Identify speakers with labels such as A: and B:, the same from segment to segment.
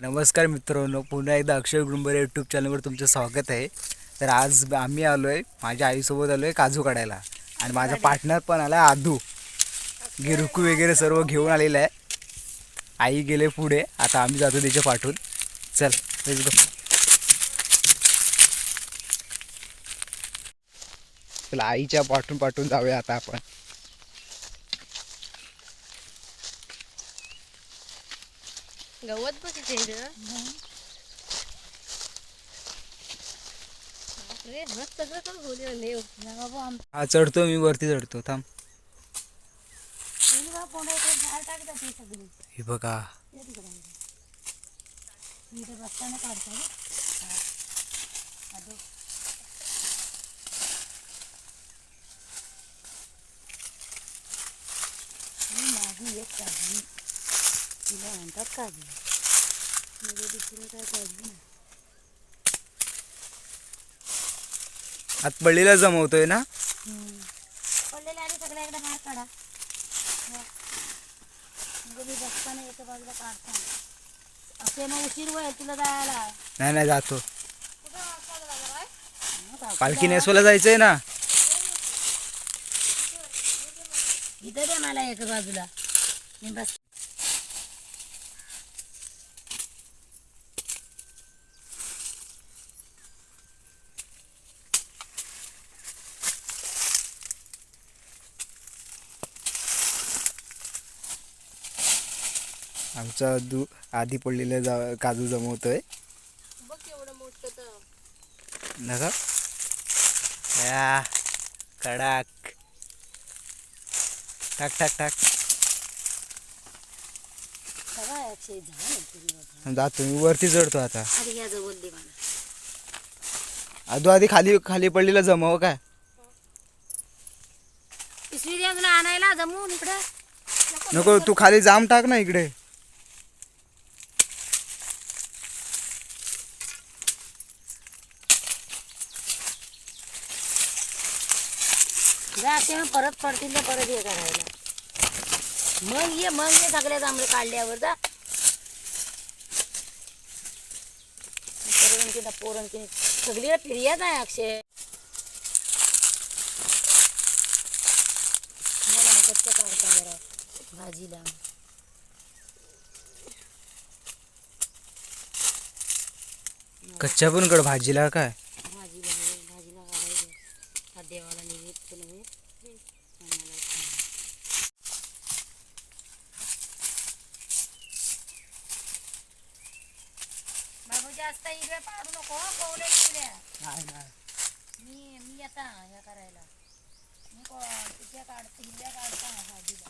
A: नमस्कार मित्रांनो पुन्हा एकदा अक्षय गुंबरे यूट्यूब चॅनलवर तुमचं स्वागत आहे. तर आज आम्ही आलो आहे माझ्या आईसोबत आलो आहे काजू काढायला. आणि माझा पार्टनर पण आला आहे आदू गिरुकू वगैरे सर्व घेऊन आलेला आहे. आई गेले पुढे आता आम्ही जातो त्याच्या पाठून चल चला आईच्या पाठून पाठून जाऊया आता आपण.
B: गवत बघितलं
A: हा चढतो मी वरती चढतो थांब. हे बघा
B: इथे रस्त्याने काढतात माझी एक काढली तिला म्हणतात म्हणजे दुसरं काय ना
A: आत पडलेला जमवतोय ना?
B: पडलेले आणि सगळ्याकडे बाहेर काढा. म्हणजे मी बसताना एका बाजूला काढताना असे मग उशीर होईल तुला जायला.
A: नाही नाही जातो?
B: हा,
A: पालखी नेसवायला जायचंय ना?
B: इथं दे मला एका बाजूला. मी बस
A: आमचा दू आधी पडलेलं जा काजू जमवतोय. नका. या कडाक. टाक टाक टाक. जातो मी वरती चढतो आता. आधू आधी खाली खाली पडलेलं जमव काय
B: आणायला जमवून इकडं.
A: नको तू खाली जाम टाक ना इकडे.
B: जा ते मग परत पडतील तर परत हे करायला. मग ये मग ये सगळे जांभळे काढल्यावर जा. पोरण किंवा सगळी फिर्याद आहे अक्षय. मला काढता जरा भाजीला.
A: कच्च्या पण कड भाजीला काय?
B: जास्त हिरव्या पाडू नको हं, कोवळे हिरव्या मी मी आता ह्या करायला मी को तिच्या काढते हिरव्या काढता भाजीला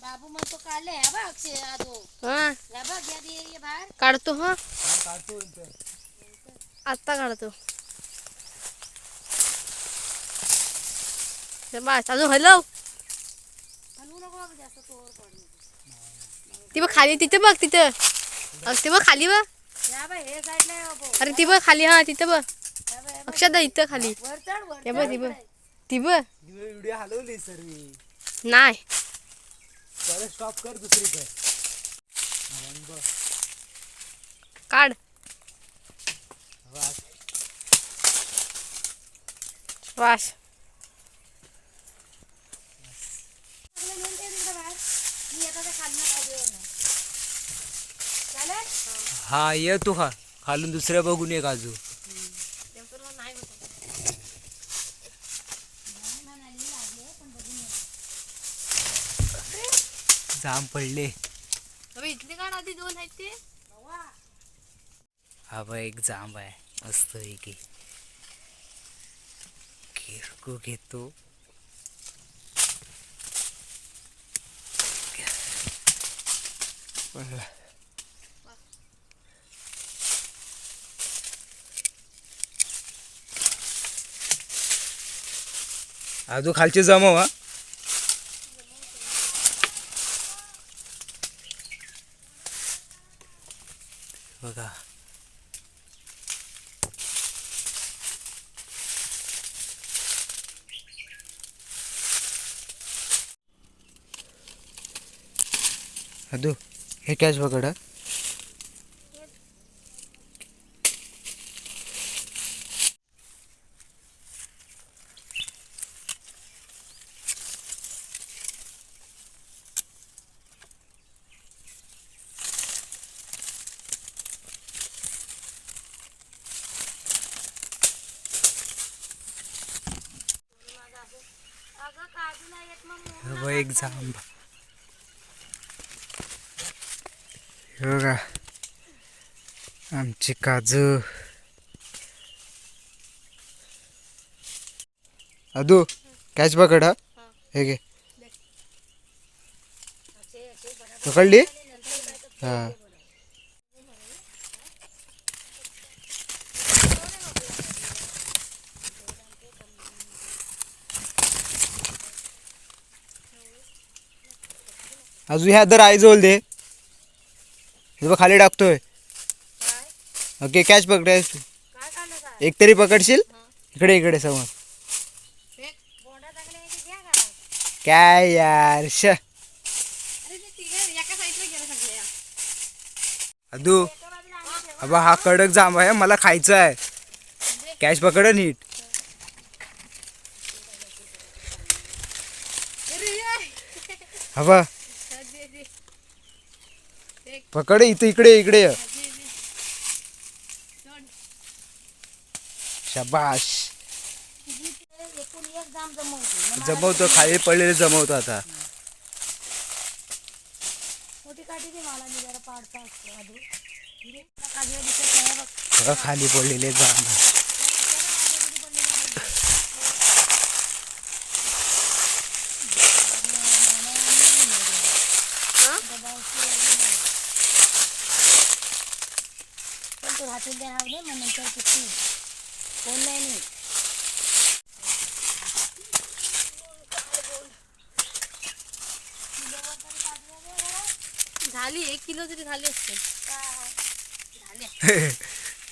B: बाबू मग तो काढले हा बघ अक्षय आदो
C: हा
B: बघ या दे ये बाहेर
C: काढतो हा आत्ता काढतो. ते बस अजून हॅलो
B: हलवू
C: ती बघ खाली तिथे बघ तिथं. ते बघ खाली बघ.
B: हे
C: अरे ती बघ खाली हा तिथं बघ. अक्षदा इथं खाली. ते बघ ती बघ. ती बघ.
A: व्हिडिओ हलवली सर मी
C: नाही
A: स्टॉप कर दुसरीकडे.
C: काढ वास
B: सगळं घेऊन ते तिकडे बाहेर मी येता ते खाली नका ना चालेल
A: हा ये तू खा. खालून दुसऱ्या बघून ये काजू. जाम पडले.
C: इथली आधी दोन आहेत ते.
A: हा बा एक जांब आहे. मस्त की. किरकू घेतो पडला. आजू खालचे जमव हो, हा. बघा. ಅದು हे कॅच पकड एक जांब हे बघा. आमची काजू. अदू कॅच पकड हा. हे घे. पकडली? हा. अजून ह्या दर आई जवळ दे. हे बघ खाली टाकतोय. ओके कॅच
B: काय
A: एक तरी पकडशील? इकडे इकडे समोर. काय यार श. अदू अबा हा कडक जांब आहे मला खायचं आहे. कॅच पकड नीट. हवा पकड इथं इकडे इकडे. ये. शाबाश
B: एकूण एक जाम जमवतो
A: जमवतो खाली पडलेले जमवतो आता.
B: मोठी काठी दे मला मी जरा पाडता असतो आधू. हिरे काजू दिसत नाही बघ.
A: बघा खाली पडलेले जांब
B: पण तू हातील द्या हवले मग नंतर किती कोण नाही.
C: झाली एक किलो तरी झाली असते.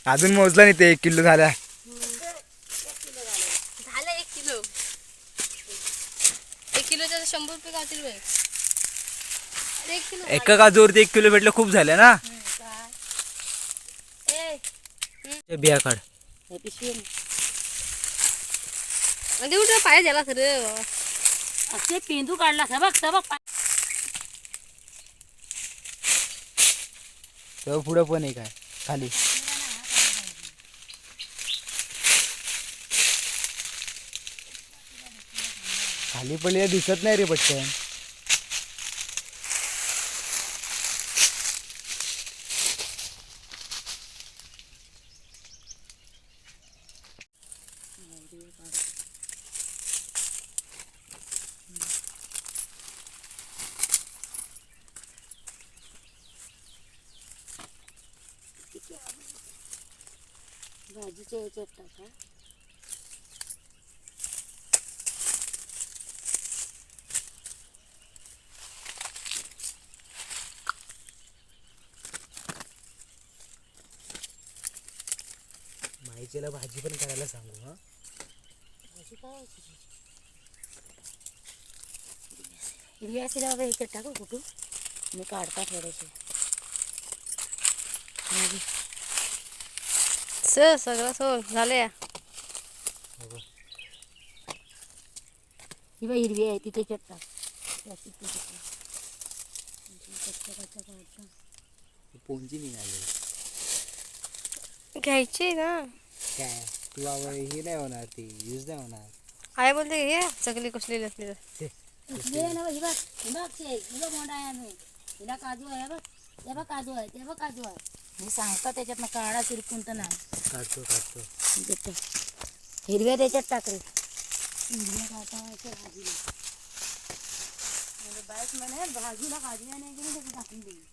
A: अजून मोजला नाही ते एक किलो झाल्या.
C: झालं एक किलो. एक किलोच्या शंभर रुपये गावतील बघ एक किलो
A: एका काजूवरती एक किलो भेटलं खूप झालं ना
B: हं, काय ए
A: ते बिया काढ.
B: पिशवी आहे.
C: उठा पाय झाला खरं
B: असे पेंदू काढला सबक सबक
A: तेव्हा पुढं पण एक आहे खाली. खाली पडलेलं दिसत नाही रे पटकन.
B: भाजीच्या याच्यात टाका.
A: माहितीला भाजी पण करायला सांगू हा?
B: भाजी काय? हिरवी असेल बाबा याच्यात टाकू कुठून? मी काढता थोडेसे. भाजी
C: स सगळं सोड झालं या.
B: ही हिरवी आहे ती त्याच्यात टाक त्याची त्याच्यात टाक. कच्चा कच्चा काढता.
A: पोंची निघाली
C: घ्यायची ना.
A: काय? तू हे नाही होणार ती यूज नाही होणार.
C: आई बोलते हे चकली कसलेली असली तर
B: आहे ना बघ, ही बघ ही बघ शे, ही बघ मोठा आहे आम्ही. हिला काजू आहे बघ. ते बघ काजू आहे ते बघ काजू आहे. मी सांगता त्याच्यात काढा चिरकून तर नाही.
A: काढतो काढतो
B: देतो. हिरव्या त्याच्यात टाक रे हिरव्या काटायच्या भाजीला म्हणजे म्हणे भाजीला भाजी नाही गेली त्याची टाकून देईल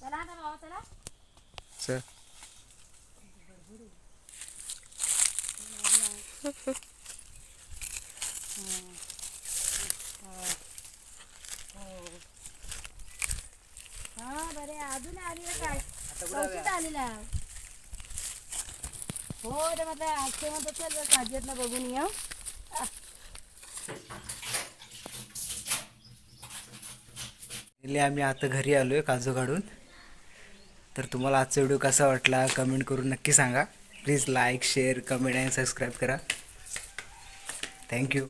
B: चला आता बाबा चला।
A: चल।
B: बरे अजून आली आहे काय? चौथीत आलेला हो आजचे म्हणतो चल बघून
A: आम्ही आता घरी आलोय काजू काढून. तर तुम्हाला आजचा व्हिडिओ कसा वाटला कमेंट करून नक्की सांगा. प्लीज लाईक शेअर कमेंट आणि सबस्क्राईब करा. Thank you